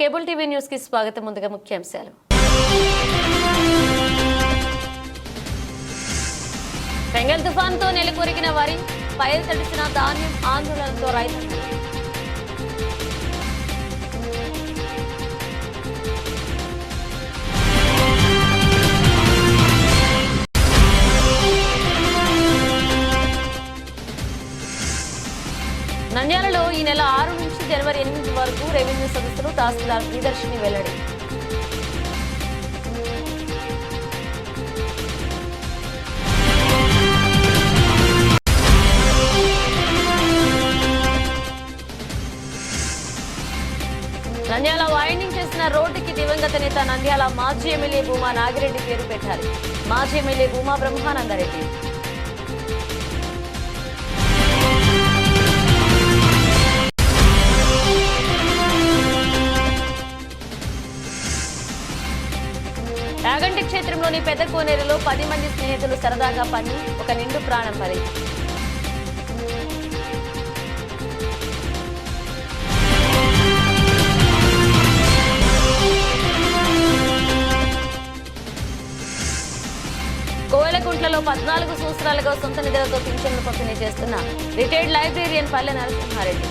Cable TV న్యూస్కి స్వాగతం. ముందుగా ముఖ్యాంశాలు. బెంగల్ తుఫాన్తో నెలకొరిగిన వరి పైరు తడిచిన ధాన్యం ఆందోళనతో రైతులు వరకు సదస్సులు తహసీల్దార్ ప్రియదర్శిని వెల్లడి. నంద్యాల వైండింగ్ చేసిన రోడ్డుకి దివంగత నేత నంద్యాల మాజీ ఎమ్మెల్యే భూమా నాగిరెడ్డి పేరు పెట్టారు. మాజీ ఎమ్మెల్యే భూమా బ్రహ్మానందరెడ్డి. యాగంటి పెద్ద కోనేరులో పది మంది స్నేహితులు సరదాగా పని ఒక నిండు ప్రాణం మరి. కోవెలకుంట్లలో పద్నాలుగు సంవత్సరాలుగా సొంత నిధులతో పింఛన్లు పంపిణీ చేస్తున్న రిటైర్డ్ లైబ్రేరియన్ పల్లె నరసింహారెడ్డి.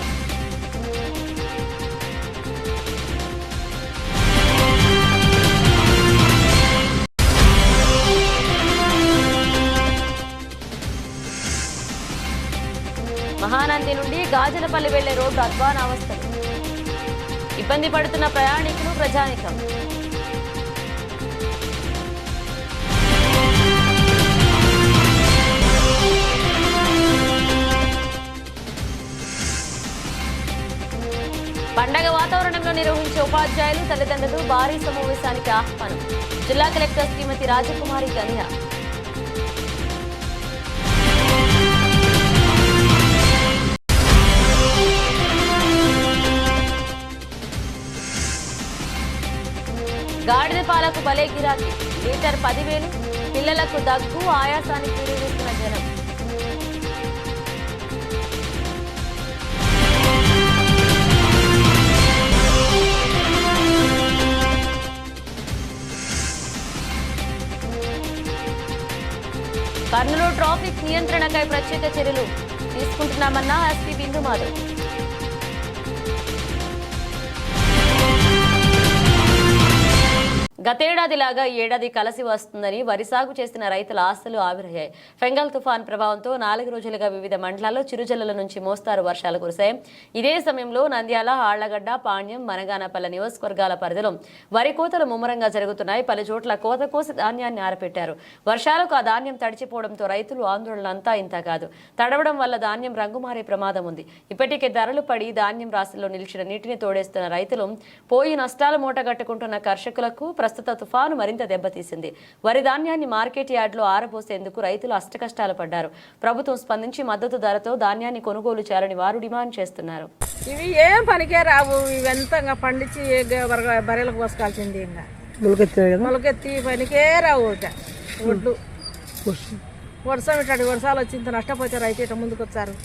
గాజలపల్లి వెళ్ళే రోడ్డు అధ్వాన ఇబ్బంది పడుతున్న ప్రయాణికులు ప్రజానికం. పండగ వాతావరణంలో నిర్వహించే ఉపాధ్యాయులు తల్లిదండ్రులు భారీ సమావేశానికి ఆహ్వానం. జిల్లా కలెక్టర్ శ్రీమతి రాజకుమారి గనియా గాడిద భలే బలే గిరాకీ. లీటర్ పదివేలు పిల్లలకు దగ్గు ఆయాసానికి వినియోగిస్తున్న జనం. కర్నూలు ట్రాఫిక్ నియంత్రణకై ప్రత్యేక చర్యలు తీసుకుంటున్నామన్న ఎస్పీ బిందు మాధవ్ గతేడాదిలాగా ఈ ఏడాది కలసి వస్తుందని వరి సాగు చేసిన రైతుల ఆశలు ఆవిరయ్యాయి. ఫెంగల్ తుఫాన్ ప్రభావంతో నాలుగు రోజులుగా వివిధ మండలాల్లో చిరుజల్లల నుంచి మోస్తారు వర్షాలు కురిశాయి. ఇదే సమయంలో నంద్యాల ఆళ్ళగడ్డ పాణ్యం మనగానపల్లె నియోజకవర్గాల పరిధిలో వరి కోతలు ముమ్మరంగా జరుగుతున్నాయి. పలు చోట్ల కోత కోసి ధాన్యాన్ని ఆరపెట్టారు. వర్షాలకు ఆ ధాన్యం తడిచిపోవడంతో రైతులు ఆందోళన అంతా ఇంత కాదు. తడవడం వల్ల ధాన్యం రంగుమారే ప్రమాదం ఉంది. ఇప్పటికే ధరలు పడి ధాన్యం రాశిలో నిలిచిన నీటిని తోడేస్తున్న రైతులు పోయి నష్టాలు మూటగట్టుకుంటున్న కర్షకులకు ప్రస్తుత తుఫాను మరింత దెబ్బతీసింది. వరి ధాన్యాన్ని మార్కెట్ యార్డ్లో ఆరబోసేందుకు రైతులు అష్టకష్టాలు పడ్డారు. ప్రభుత్వం స్పందించి మద్దతు ధరతో ధాన్యాన్ని కొనుగోలు చేయాలని వారు డిమాండ్ చేస్తున్నారు. ఇవి ఏం పనికే రావు. ఇవంతా పండించి బర్రెలకు పోసుకోవాల్సింది ఇంకా. మొలకెత్తి పనికే రావు ఒడ్లు. వర్షం. ఇట్లాంటి వర్షాలు వచ్చి ఇంత నష్టపోతారు అయితే ఇట్లా ముందుకు వచ్చారు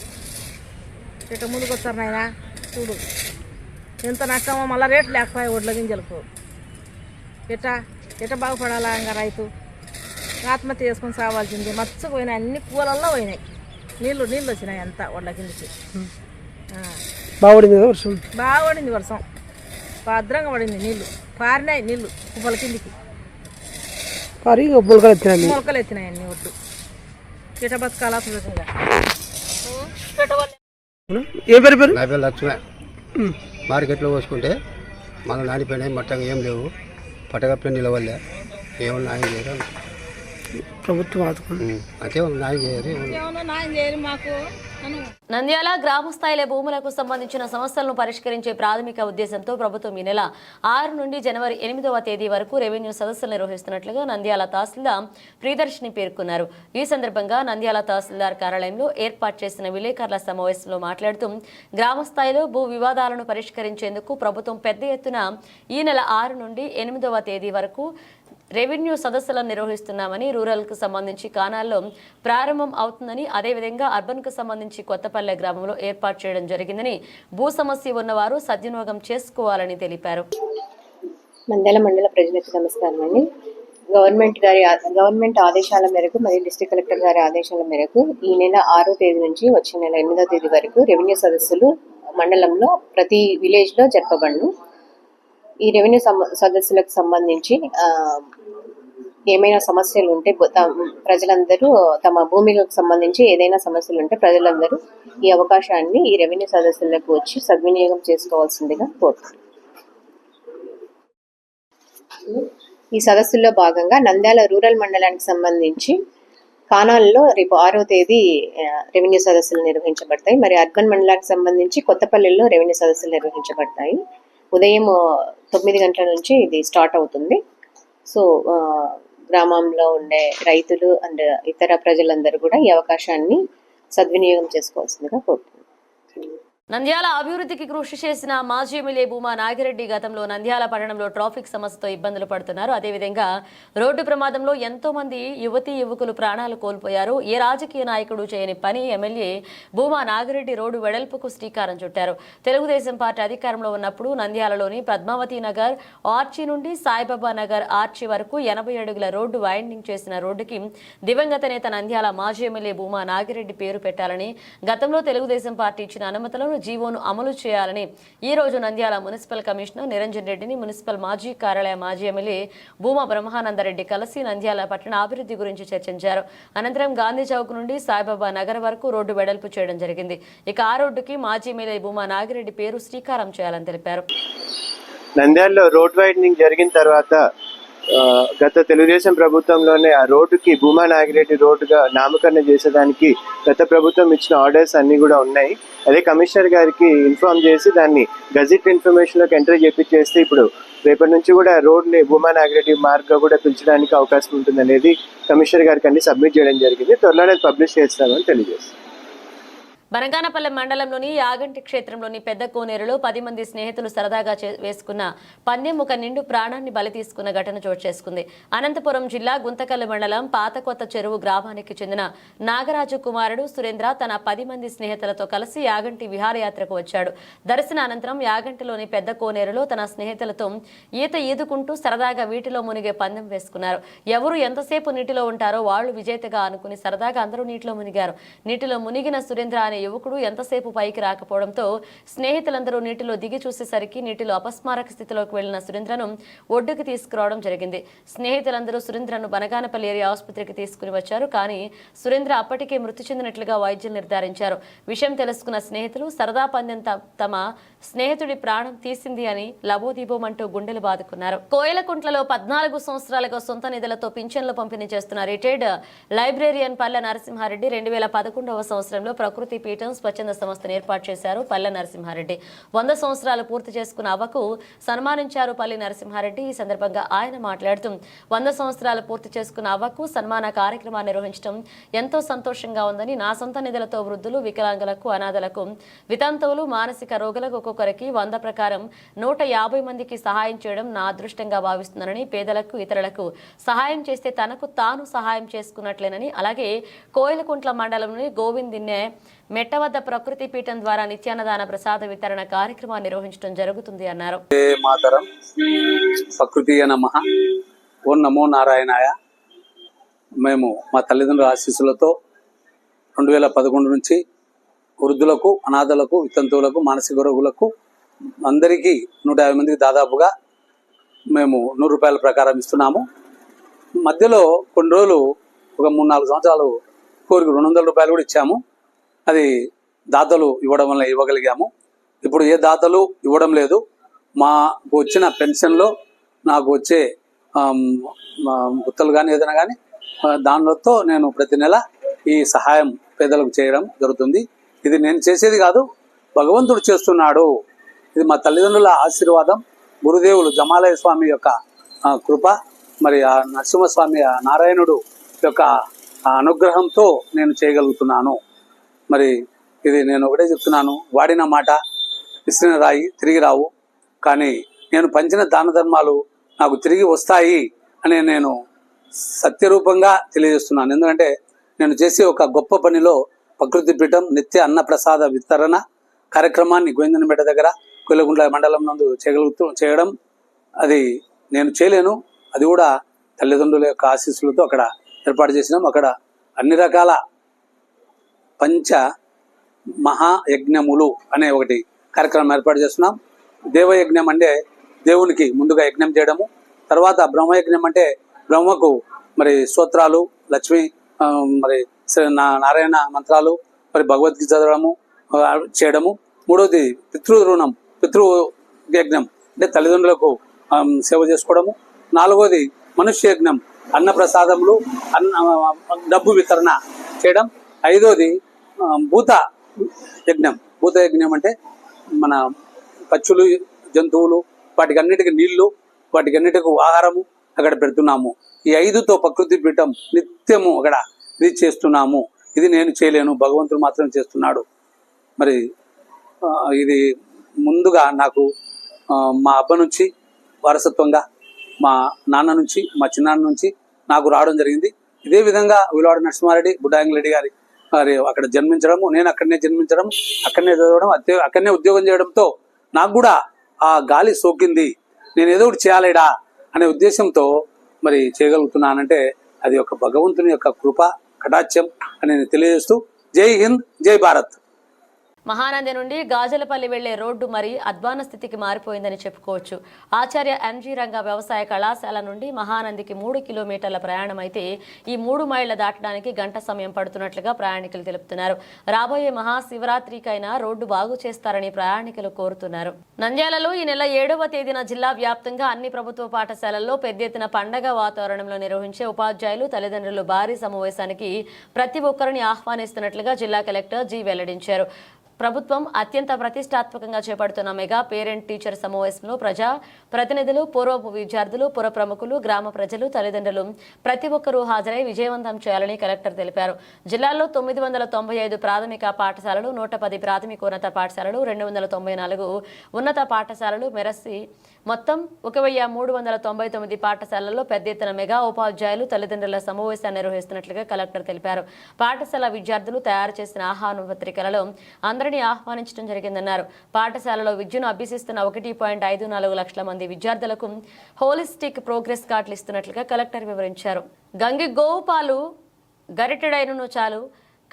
ఇట్లా ముందుకు వచ్చారు నాయన? చూడు. ఎంత నష్టమో మళ్ళీ రేట్లు లేకపోయాయి ఒడ్ల గింజలకు. ఎట్లా ఎట్లా బాగుపడాలా ఇంకా రైతు? ఆత్మహత్య చేసుకొని సావాల్సింది. మచ్చకు పోయినాయి అన్ని కూలల్లో పోయినాయి. నీళ్ళు నీళ్ళు వచ్చినాయి అంతా ఒడ్ల కిందకి. కదా వర్షం? బాగా పడింది వర్షం. భద్రంగా పడింది నీళ్ళు. పారినాయి నీళ్ళు కుప్పల కిందికి. పారి మొలకలు ఎత్తినాయి మొలకలు ఎత్తినాయి అన్ని ఒడ్లు. పిట బతకాలా సులభంగా? ఏ పేరు పేరు? నా పేరు లక్ష్మే మార్కెట్లో పోసుకుంటే మన నానిపోయినాయి మట్టంగా ఏం లేవు. పట్టగప్పులు నిలవలే. ఏమన్నా ఆయన చేయరు ప్రభుత్వం ఆదుకుంది. న్యాయం న్యాయం మాకు. నంద్యాల గ్రామ స్థాయిలో భూములకు సంబంధించిన సమస్యలను పరిష్కరించే ప్రాథమిక ఉద్దేశంతో ప్రభుత్వం ఈ నెల ఆరు నుండి జనవరి ఎనిమిదవ తేదీ వరకు రెవెన్యూ సదస్సులు నిర్వహిస్తున్నట్లుగా నంద్యాల తహసీల్దార్ ప్రియదర్శిని పేర్కొన్నారు. ఈ సందర్భంగా నంద్యాల తహసీల్దార్ కార్యాలయంలో ఏర్పాటు చేసిన విలేకరుల సమావేశంలో మాట్లాడుతూ గ్రామ స్థాయిలో భూ వివాదాలను పరిష్కరించేందుకు ప్రభుత్వం పెద్ద ఎత్తున ఈ నెల ఆరు నుండి ఎనిమిదవ తేదీ వరకు రెవెన్యూ సదస్సులను నిర్వహిస్తున్నామని రూరల్కు సంబంధించి కానాల్లో ప్రారంభం అవుతుందని అదేవిధంగా అర్బన్కు సంబంధించి కొత్తపల్లె గ్రామంలో ఏర్పాటు చేయడం జరిగిందని భూ సమస్య ఉన్నవారు సద్వినియోగం చేసుకోవాలని తెలిపారు. మండల మండల ప్రజలకు నమస్కారం అండి. గవర్నమెంట్ గారి గవర్నమెంట్ ఆదేశాల మేరకు మరియు డిస్ట్రిక్ట్ కలెక్టర్ గారి ఆదేశాల మేరకు ఈ నెల ఆరో తేదీ నుంచి వచ్చే నెల ఎనిమిదో తేదీ వరకు రెవెన్యూ సదస్సులు మండలంలో ప్రతి విలేజ్లో జరపబడును. ఈ రెవెన్యూ సదస్సులకు సంబంధించి ఏమైనా సమస్యలు ఉంటే ప్రజలందరూ తమ భూమికి సంబంధించి ఏదైనా సమస్యలు ఉంటే ప్రజలందరూ ఈ అవకాశాన్ని ఈ రెవెన్యూ సదస్సులకు వచ్చి సద్వినియోగం చేసుకోవాల్సిందిగా కోరుతున్నాను ఈ సదస్సులో భాగంగా నంద్యాల రూరల్ మండలానికి సంబంధించి కానాల్లో రేపు ఆరో తేదీ రెవెన్యూ సదస్సులు నిర్వహించబడతాయి. మరి అర్బన్ మండలానికి సంబంధించి కొత్తపల్లిలో రెవెన్యూ సదస్సులు నిర్వహించబడతాయి. ఉదయం తొమ్మిది గంటల నుంచి ఇది స్టార్ట్ అవుతుంది. సో ఆ, గ్రామంలో ఉండే రైతులు అండ్ ఇతర ప్రజలందరూ కూడా ఈ అవకాశాన్ని సద్వినియోగం చేసుకోవాల్సిందిగా కోరుతున్నాను నంద్యాల అభివృద్ధికి కృషి చేసిన మాజీ ఎమ్మెల్యే భూమా నాగిరెడ్డి గతంలో నంద్యాల పట్టణంలో ట్రాఫిక్ సమస్యతో ఇబ్బందులు పడుతున్నారు. అదేవిధంగా రోడ్డు ప్రమాదంలో ఎంతో మంది యువతీ యువకులు ప్రాణాలు కోల్పోయారు. ఏ రాజకీయ నాయకుడు చేయని పని ఎమ్మెల్యే భూమా నాగిరెడ్డి రోడ్డు వెడల్పుకు శ్రీకారం చుట్టారు. తెలుగుదేశం పార్టీ అధికారంలో ఉన్నప్పుడు నంద్యాలలోని పద్మావతి నగర్ ఆర్చి నుండి సాయిబాబా నగర్ ఆర్చి వరకు ఎనభై అడుగుల రోడ్డు వైండింగ్ చేసిన రోడ్డుకి దివంగత నేత నంద్యాల మాజీ ఎమ్మెల్యే భూమా నాగిరెడ్డి పేరు పెట్టాలని గతంలో తెలుగుదేశం పార్టీ ఇచ్చిన అనుమతులను జీవోను అమలు చేయాలని ఈ రోజు నంద్యాల మున్సిపల్ కమిషనర్ నిరంజన్ రెడ్డిని మున్సిపల్ మాజీ కార్యాలయ మాజీ ఎమ్మెల్యే భూమా బ్రహ్మానందరెడ్డి కలిసి నంద్యాల పట్టణ అభివృద్ధి గురించి చర్చించారు. అనంతరం గాంధీ చౌక్ నుండి సాయిబాబా నగర్ వరకు రోడ్డు వెడల్పు చేయడం జరిగింది. ఇక ఆ రోడ్డుకి మాజీ ఎమ్మెల్యే భూమా నాగిరెడ్డి పేరు శ్రీకారం చేయాలని తెలిపారు. నంద్యాలలో రోడ్ వైడనింగ్ జరిగిన తర్వాత గత తెలుగుదేశం ప్రభుత్వంలోనే ఆ రోడ్డుకి భూమా నాగిరెడ్డి రోడ్డుగా నామకరణం చేసేదానికి గత ప్రభుత్వం ఇచ్చిన ఆర్డర్స్ అన్నీ కూడా ఉన్నాయి. అదే కమిషనర్ గారికి ఇన్ఫార్మ్ చేసి దాన్ని గజెట్ ఇన్ఫర్మేషన్లోకి ఎంటర్ చేపిచ్చేస్తే ఇప్పుడు రేపటి నుంచి కూడా రోడ్ని భూమా నాగిరెడ్డి మార్గ్గా కూడా పిలిచడానికి అవకాశం ఉంటుంది అనేది కమిషనర్ గారికి అన్ని సబ్మిట్ చేయడం జరిగింది. త్వరలోనే పబ్లిష్ చేస్తామని తెలియజేస్తాం. బనగానపల్లె మండలంలోని యాగంటి క్షేత్రంలోని పెద్ద కోనేరులో పది మంది స్నేహితులు సరదాగా చే- వేసుకున్న పన్నెం ఒక నిండు ప్రాణాన్ని బలి తీసుకున్న ఘటన చోటు చేసుకుంది. అనంతపురం జిల్లా గుంతకల్లు మండలం పాత కొత్త చెరువు గ్రామానికి చెందిన నాగరాజు కుమారుడు సురేంద్ర తన పది మంది స్నేహితులతో కలిసి యాగంటి విహారయాత్రకు వచ్చాడు. దర్శన అనంతరం యాగంటిలోని పెద్ద కోనేరులో తన స్నేహితులతో ఈత ఈదుకుంటూ సరదాగా వీటిలో మునిగే పందెం వేసుకున్నారు. ఎవరు ఎంతసేపు నీటిలో ఉంటారో వాళ్ళు విజేతగా అనుకుని సరదాగా అందరూ నీటిలో మునిగారు. నీటిలో మునిగిన సురేంద్ర అనే యువకుడు ఎంతసేపు పైకి రాకపోవడంతో స్నేహితులందరూ నీటిలో దిగి చూసేసరికి నీటిలో అపస్మారక స్థితిలోకి వెళ్ళిన సురేంద్రను ఒడ్డుకు తీసుకురావడం జరిగింది. స్నేహితులందరూ సురేంద్రను బనగానపల్లి ఏరియా ఆసుపత్రికి తీసుకుని వచ్చారు. కానీ సురేంద్ర అప్పటికే మృతి చెందినట్లుగా వైద్యులు నిర్ధారించారు. విషయం తెలుసుకున్న స్నేహితులు సరదా పందెం త- తమ స్నేహితుడి ప్రాణం తీసింది అని లబోదీబోమంటూ గుండెలు బాదుకున్నారు. కోయలకుంట్లలో పద్నాలుగు సంవత్సరాలుగా సొంత నిధులతో పింఛన్లు పంపిణీ చేస్తున్న రిటైర్డ్ లైబ్రేరియన్ పల్లె నరసింహారెడ్డి రెండు వేల పదకొండవ సంవత్సరంలో ప్రకృతి పీఠం స్వచ్ఛంద సంస్థను ఏర్పాటు చేశారు పల్లె నరసింహారెడ్డి. వంద సంవత్సరాలు పూర్తి చేసుకున్న అవ్వకు సన్మానించారు పల్లి నరసింహారెడ్డి. ఈ సందర్భంగా ఆయన మాట్లాడుతూ వంద సంవత్సరాలు పూర్తి చేసుకున్న అవ్వకు సన్మాన కార్యక్రమాన్ని నిర్వహించడం ఎంతో సంతోషంగా ఉందని నా సొంత నిధులతో వృద్ధులు వికలాంగులకు అనాథలకు వితంతువులు మానసిక రోగులకు ఒక్కొక్కరికి వంద ప్రకారం నూట యాభై మందికి సహాయం చేయడం నా అదృష్టంగా భావిస్తున్నానని పేదలకు ఇతరులకు సహాయం చేస్తే తనకు తాను సహాయం చేసుకున్నట్లేనని అలాగే కోయిలకుంట్ల మండలంలోని గోవిందిన్నే మెట్ట వద్ద ప్రకృతి పీఠం ద్వారా నిత్యాన్నదాన ప్రసాద వితరణ కార్యక్రమాన్ని నిర్వహించడం జరుగుతుంది అన్నారు. మాతరం? ప్రకృతియ నమ ఓం నమో నారాయణాయ. మేము మా తల్లిదండ్రుల ఆశీస్సులతో రెండు వేల పదకొండు నుంచి వృద్ధులకు అనాథలకు వితంతువులకు మానసిక రోగులకు అందరికీ నూట యాభై మందికి దాదాపుగా మేము నూరు రూపాయల ప్రకారం ఇస్తున్నాము. మధ్యలో కొన్ని రోజులు ఒక మూడు నాలుగు సంవత్సరాలు కోరిక రెండు వందల రూపాయలు కూడా ఇచ్చాము. అది దాతలు ఇవ్వడం వల్ల ఇవ్వగలిగాము. ఇప్పుడు ఏ దాతలు ఇవ్వడం లేదు. మాకు వచ్చిన పెన్షన్లో నాకు వచ్చే గుత్తలు కానీ ఏదైనా కానీ దానితో నేను ప్రతి నెల ఈ సహాయం పేదలకు చేయడం జరుగుతుంది. ఇది నేను చేసేది కాదు భగవంతుడు చేస్తున్నాడు. ఇది మా తల్లిదండ్రుల ఆశీర్వాదం గురుదేవులు జమాలయ స్వామి యొక్క కృప మరి ఆ నరసింహస్వామి ఆ నారాయణుడు యొక్క అనుగ్రహంతో నేను చేయగలుగుతున్నాను. మరి ఇది నేను ఒకటే చెప్తున్నాను. వాడిన మాట విసిరిన రాయి తిరిగి రావు. కానీ నేను పంచిన దాన ధర్మాలు నాకు తిరిగి వస్తాయి అని నేను సత్యరూపంగా తెలియజేస్తున్నాను. ఎందుకంటే నేను చేసే ఒక గొప్ప పనిలో ప్రకృతి పీఠం నిత్య అన్నప్రసాద విస్తరణ వితరణ కార్యక్రమాన్ని గోవిందనపేట దగ్గర కొల్లగుండ్ల మండలం నందు చేయగలుగుతూ చేయడం అది నేను చేయలేను. అది కూడా తల్లిదండ్రుల యొక్క ఆశీస్సులతో అక్కడ ఏర్పాటు చేసినాం. అక్కడ అన్ని రకాల పంచ మహాయజ్ఞములు అనే ఒకటి కార్యక్రమం ఏర్పాటు చేస్తున్నాం. దేవయజ్ఞం అంటే దేవునికి ముందుగా యజ్ఞం చేయడము తర్వాత బ్రహ్మయజ్ఞం అంటే బ్రహ్మకు మరి స్తోత్రాలు లక్ష్మి మరి నా- నారాయణ మంత్రాలు మరి భగవద్గీత చదవడము చేయడము. మూడవది పితృ రుణం పితృ యజ్ఞం అంటే తల్లిదండ్రులకు సేవ చేసుకోవడము. నాలుగోది మనుష్య యజ్ఞం అన్నప్రసాదములు అన్న డబ్బు వితరణ చేయడం. ఐదోది భూత యజ్ఞం. భూత యజ్ఞం అంటే మన పచ్చులు జంతువులు వాటికి అన్నిటికీ నీళ్ళు వాటికి అన్నిటికీ ఆహారము అక్కడ పెడుతున్నాము. ఈ ఐదుతో ప్రకృతి పీఠం నిత్యము అక్కడ ఇది చేస్తున్నాము. ఇది నేను చేయలేను భగవంతుడు మాత్రం చేస్తున్నాడు. మరి ఇది ముందుగా నాకు మా అబ్బ నుంచి వారసత్వంగా మా నాన్న నుంచి మా చిన్నాన్న నుంచి నాకు రావడం జరిగింది. ఇదే విధంగా విలువాడ నరసింహారెడ్డి బుడ్డాయంగిరెడ్డి గారి మరి అక్కడ జన్మించడము నేను అక్కడనే జన్మించడం అక్కడనే చదవడం అక్కడనే ఉద్యోగం చేయడంతో నాకు కూడా ఆ గాలి సోకింది. నేను ఏదో ఒకటి చేయాలేడా అనే ఉద్దేశంతో మరి చేయగలుగుతున్నానంటే అది ఒక భగవంతుని యొక్క కృప కటాచ్యం అని నేను తెలియజేస్తూ జై హింద్ జై భారత్. మహానంది నుండి గాజలపల్లి వెళ్ళే రోడ్డు మరి అధ్వాన స్థితికి మారిపోయిందని చెప్పుకోవచ్చు. ఆచార్య ఎన్జీ రంగ వ్యవసాయ కళాశాల నుండి మహానందికి మూడు కిలోమీటర్ల ప్రయాణం అయితే ఈ మూడు మైళ్ళ దాటడానికి గంట సమయం పడుతున్నట్లుగా ప్రయాణికులు తెలుపుతున్నారు. రాబోయే మహాశివరాత్రికైనా రోడ్డు బాగు చేస్తారని ప్రయాణికులు కోరుతున్నారు. నంద్యాలలో ఈ నెల ఏడవ తేదీన జిల్లా వ్యాప్తంగా అన్ని ప్రభుత్వ పాఠశాలల్లో పెద్ద ఎత్తున పండగ వాతావరణంలో నిర్వహించే ఉపాధ్యాయులు తల్లిదండ్రులు భారీ సమావేశానికి ప్రతి ఒక్కరిని ఆహ్వానిస్తున్నట్లుగా జిల్లా కలెక్టర్ జి వెల్లడించారు. ప్రభుత్వం అత్యంత ప్రతిష్టాత్మకంగా చేపడుతున్న మెగా పేరెంట్ టీచర్ సమావేశంలో ప్రజా ప్రతినిధులు పూర్వపు విద్యార్థులు పుర ప్రముఖులు గ్రామ ప్రజలు తల్లిదండ్రులు ప్రతి ఒక్కరూ హాజరై విజయవంతం చేయాలని కలెక్టర్ తెలిపారు. జిల్లాలో తొమ్మిది వందల తొంభై ఐదు ప్రాథమిక పాఠశాలలు నూట పది ప్రాథమికోన్నత పాఠశాలలు రెండు వందల తొంభై నాలుగు ఉన్నత పాఠశాలలు మెరసి మొత్తం ఒక వెయ్యి మూడు వందల తొంభై తొమ్మిది పాఠశాలల్లో పెద్ద ఎత్తున మెగా ఉపాధ్యాయులు తల్లిదండ్రుల సమావేశాన్ని నిర్వహిస్తున్నట్లుగా కలెక్టర్ తెలిపారు. పాఠశాల విద్యార్థులు తయారు చేసిన ఆహ్వాన పత్రికలలో అందరినీ ఆహ్వానించడం జరిగిందన్నారు. పాఠశాలలో విద్యను అభ్యసిస్తున్న ఒకటి పాయింట్ ఐదు నాలుగు లక్షల మంది విద్యార్థులకు హోలిస్టిక్ ప్రోగ్రెస్ కార్డులు ఇస్తున్నట్లుగా కలెక్టర్ వివరించారు. గంగి గోవు పాలు గరిటెడైనను చాలు.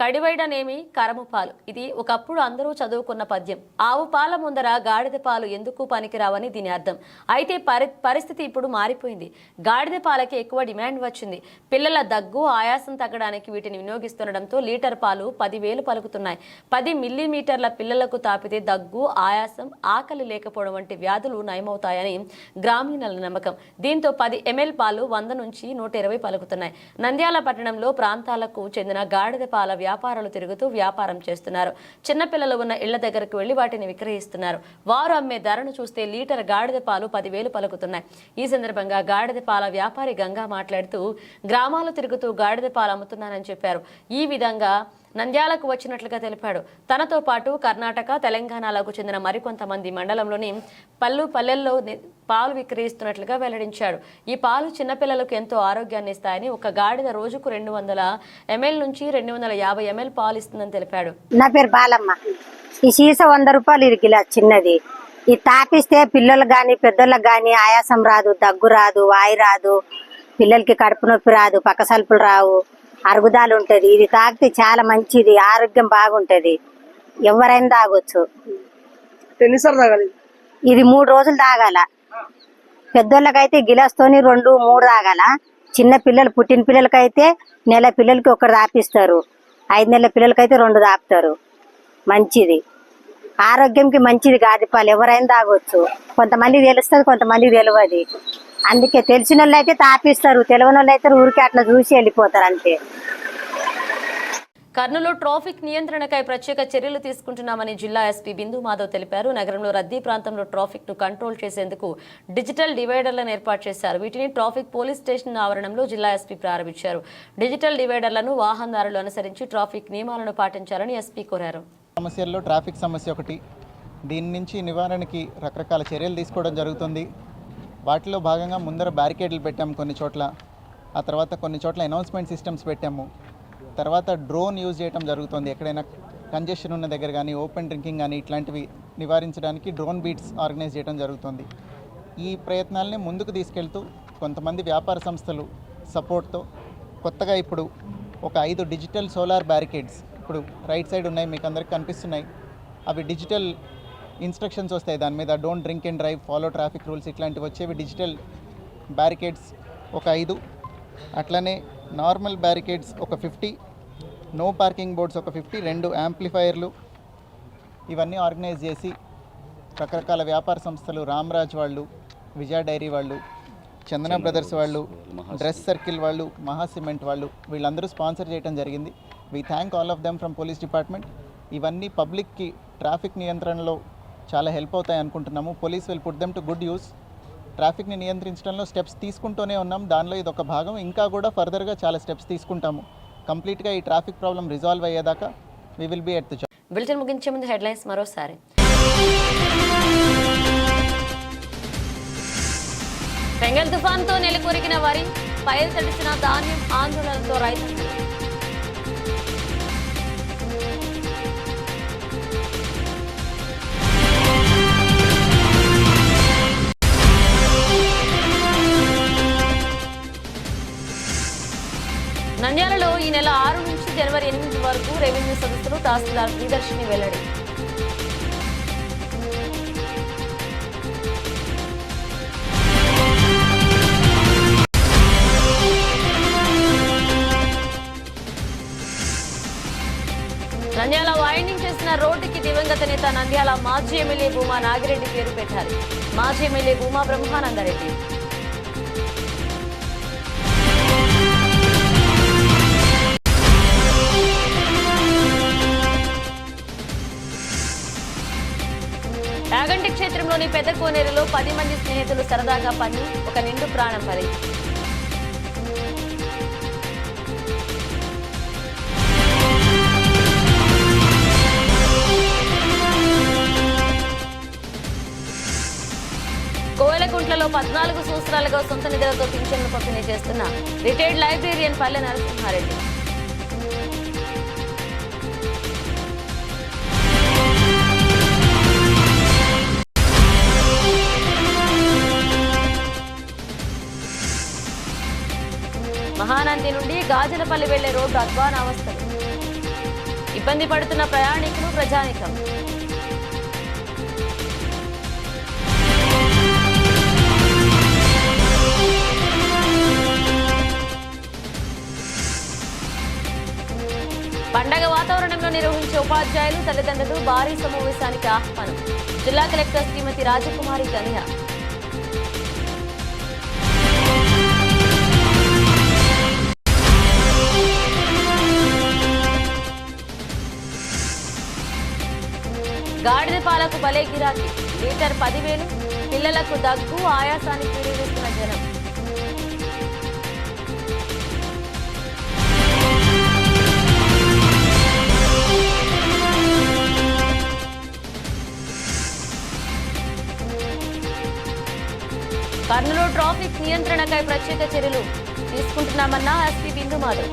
కడివైడనేమి కరము పాలు. ఇది ఒకప్పుడు అందరూ చదువుకున్న పద్యం. ఆవు పాల ముందర గాడిద పాలు ఎందుకు పనికిరావని దీని అర్థం. అయితే పరి పరిస్థితి ఇప్పుడు మారిపోయింది. గాడిద పాలకి ఎక్కువ డిమాండ్ వచ్చింది. పిల్లల దగ్గు ఆయాసం తగ్గడానికి వీటిని వినియోగిస్తుండడంతో లీటర్ పాలు పదివేలు పలుకుతున్నాయి. పది మిల్లీమీటర్ల పిల్లలకు తాపితే దగ్గు ఆయాసం ఆకలి లేకపోవడం వంటి వ్యాధులు నయమవుతాయని గ్రామీణుల నమ్మకం. దీంతో పది ఎంఎల్ పాలు వంద నుంచి నూట ఇరవై పలుకుతున్నాయి. నంద్యాల పట్టణంలో ప్రాంతాలకు చెందిన గాడిద పాల వ్యాపారాలు తిరుగుతూ వ్యాపారం చేస్తున్నారు. చిన్నపిల్లలు ఉన్న ఇళ్ళ దగ్గరకు వెళ్ళి వాటిని విక్రయిస్తున్నారు. వారు అమ్మే ధరను చూస్తే లీటర్ గాడిద పాలు పదివేలు పలుకుతున్నాయి. ఈ సందర్భంగా గాడిద పాల వ్యాపారి గంగా మాట్లాడుతూ గ్రామాలు తిరుగుతూ గాడిద పాలు అమ్ముతున్నానని చెప్పారు. ఈ విధంగా నంద్యాలకు వచ్చినట్లుగా తెలిపాడు. తనతో పాటు కర్ణాటక తెలంగాణలకు చెందిన మరికొంతమంది మండలంలోని పళ్ళు పల్లెల్లో పాలు విక్రయిస్తున్నట్లుగా వెల్లడించాడు. ఈ పాలు చిన్నపిల్లలకు ఎంతో ఆరోగ్యాన్ని ఇస్తాయని ఒక గాడిద రోజుకు రెండు వందల ఎంఎల్ నుంచి రెండు వందల యాభై ఎంఎల్ పాలు ఇస్తుందని తెలిపాడు. నా పేరు బాలమ్మ. ఈ సీస వంద రూపాయలు ఇది చిన్నది. ఇది తాపిస్తే పిల్లలకు కానీ పెద్దలకు కానీ ఆయాసం రాదు దగ్గు రాదు వాయి రాదు. పిల్లలకి కడుపు నొప్పి రాదు పక్కసల్పులు రావు. అరుగుదాలు ఉంటది ఇది తాగితే చాలా మంచిది ఆరోగ్యం బాగుంటది. ఎవరైనా తాగొచ్చు. ఎన్నిసార్లు తాగాలి? ఇది మూడు రోజులు తాగాల. పెద్దోళ్ళకైతే గిలాస్తోని రెండు మూడు తాగాల. చిన్న పిల్లలు పుట్టిన పిల్లలకైతే నెల పిల్లలకి ఒకటి తాపిస్తారు ఐదు నెలల పిల్లలకైతే రెండు తాపుతారు మంచిది. ఆరోగ్యంకి మంచిది గాదిపాలు ఎవరైనా తాగొచ్చు. కొంతమంది తెలుస్తుంది కొంతమంది తెలియదు అందుకే తెలిసిన వాళ్ళు అయితే తాపిస్తారు తెలియని వాళ్ళు అయితే ఊరికి అట్లా చూసి వెళ్ళిపోతారు అంతే. కర్నూలు ట్రాఫిక్ నియంత్రణకై ప్రత్యేక చర్యలు తీసుకుంటున్నామని జిల్లా ఎస్పీ బిందు మాధవ్ తెలిపారు. నగరంలో రద్దీ ప్రాంతంలో ట్రాఫిక్ను కంట్రోల్ చేసేందుకు డిజిటల్ డివైడర్లను ఏర్పాటు చేశారు. వీటిని ట్రాఫిక్ పోలీస్ స్టేషన్ ఆవరణంలో జిల్లా ఎస్పీ ప్రారంభించారు. డిజిటల్ డివైడర్లను వాహనదారులు అనుసరించి ట్రాఫిక్ నియమాలను పాటించాలని ఎస్పీ కోరారు. సమస్యల్లో ట్రాఫిక్ సమస్య ఒకటి. దీని నుంచి నివారణకి రకరకాల చర్యలు తీసుకోవడం జరుగుతుంది. వాటిలో భాగంగా ముందర బ్యారికేడ్లు పెట్టాము కొన్ని చోట్ల. ఆ తర్వాత కొన్ని చోట్ల అనౌన్స్మెంట్ సిస్టమ్స్ పెట్టాము. తర్వాత డ్రోన్ యూజ్ చేయడం జరుగుతుంది. ఎక్కడైనా కంజెషన్ ఉన్న దగ్గర కానీ ఓపెన్ డ్రింకింగ్ కానీ ఇట్లాంటివి నివారించడానికి డ్రోన్ బీట్స్ ఆర్గనైజ్ చేయడం జరుగుతుంది. ఈ ప్రయత్నాల్ని ముందుకు తీసుకెళ్తూ కొంతమంది వ్యాపార సంస్థలు సపోర్ట్తో కొత్తగా ఇప్పుడు ఒక ఐదు డిజిటల్ సోలార్ బ్యారికేడ్స్ ఇప్పుడు రైట్ సైడ్ ఉన్నాయి మీకు అందరికి కనిపిస్తున్నాయి. అవి డిజిటల్ ఇన్స్ట్రక్షన్స్ వస్తాయి. దాని మీద don't drink and drive follow traffic rules ఇట్లాంటివి వచ్చేవి. డిజిటల్ బ్యారికేడ్స్ ఒక ఐదు. అట్లనే నార్మల్ బ్యారికేడ్స్ ఒక ఫిఫ్టీ నో పార్కింగ్ బోర్డ్స్ ఒక ఫిఫ్టీ రెండు యాంప్లిఫైర్లు ఇవన్నీ ఆర్గనైజ్ చేసి రకరకాల వ్యాపార సంస్థలు రామ్రాజ్ వాళ్ళు విజయ డైరీ వాళ్ళు చందన బ్రదర్స్ వాళ్ళు డ్రెస్ సర్కిల్ వాళ్ళు మహా సిమెంట్ వాళ్ళు వీళ్ళందరూ స్పాన్సర్ చేయడం జరిగింది. We thank all of them from police department ఇవన్నీ పబ్లిక్కి ట్రాఫిక్ నియంత్రణలో చాలా హెల్ప్ అవుతాయి అనుకుంటున్నాము. Police will put them to good use ట్రాఫిక్ని నియంత్రించడంలో స్టెప్స్ తీసుకుంటూనే ఉన్నాం. దానిలో ఇది ఒక భాగం. ఇంకా కూడా ఫర్దర్గా చాలా స్టెప్స్ తీసుకుంటాము. కంప్లీట్గా ఈ ట్రాఫిక్ ప్రాబ్లం రిజాల్వ్ అయ్యేదాకా we will be at the job bulletin ముగించే ముందు హెడ్లైన్స్ మరోసారి. బెంగల్ తుఫాన్తో నెలకొరిగిన వరి పైరు తడిసిన ధాన్యం ఆందోళనతో రైతులు జనవరి ఎనిమిది వరకు రెవెన్యూ సదస్సులు తహసీల్దార్ ప్రియదర్శిని వెల్లడి. నంద్యాల వైండింగ్ చేసిన రోడ్డుకి దివంగత నేత నంద్యాల మాజీ ఎమ్మెల్యే భూమా నాగిరెడ్డి పేరు పెట్టారు. మాజీ ఎమ్మెల్యే భూమా బ్రహ్మానందరెడ్డి. యాగంటి పెద్ద కోనేరులో పది మంది స్నేహితులు సరదాగా పని ఒక నిండు ప్రాణం పరి. కోవెలకుంట్లలో పద్నాలుగు సంవత్సరాలుగా సొంత నిధులతో పింఛన్లు పంపిణీ చేస్తున్న రిటైర్డ్ లైబ్రేరియన్ పల్లె నరసింహారెడ్డి. మహానంది నుండి గాజనపల్లి వెళ్ళే రోడ్డు అధ్వానావస్థలు ఇబ్బంది పడుతున్న ప్రయాణికులు ప్రజానికం. పండగ వాతావరణంలో నిర్వహించే ఉపాధ్యాయులు తల్లిదండ్రులు భారీ సమావేశానికి ఆహ్వానం. జిల్లా కలెక్టర్ శ్రీమతి రాజకుమారి కన్యా గాడిద పాలకు భలే గిరాకీ. లీటర్ పదివేలు పిల్లలకు దగ్గు ఆయాసానికి వినియోగిస్తున్న జనం. కర్నూలు ట్రాఫిక్ నియంత్రణకై ప్రత్యేక చర్యలు తీసుకుంటున్నామన్న ఎస్పీ బిందు మాధవ్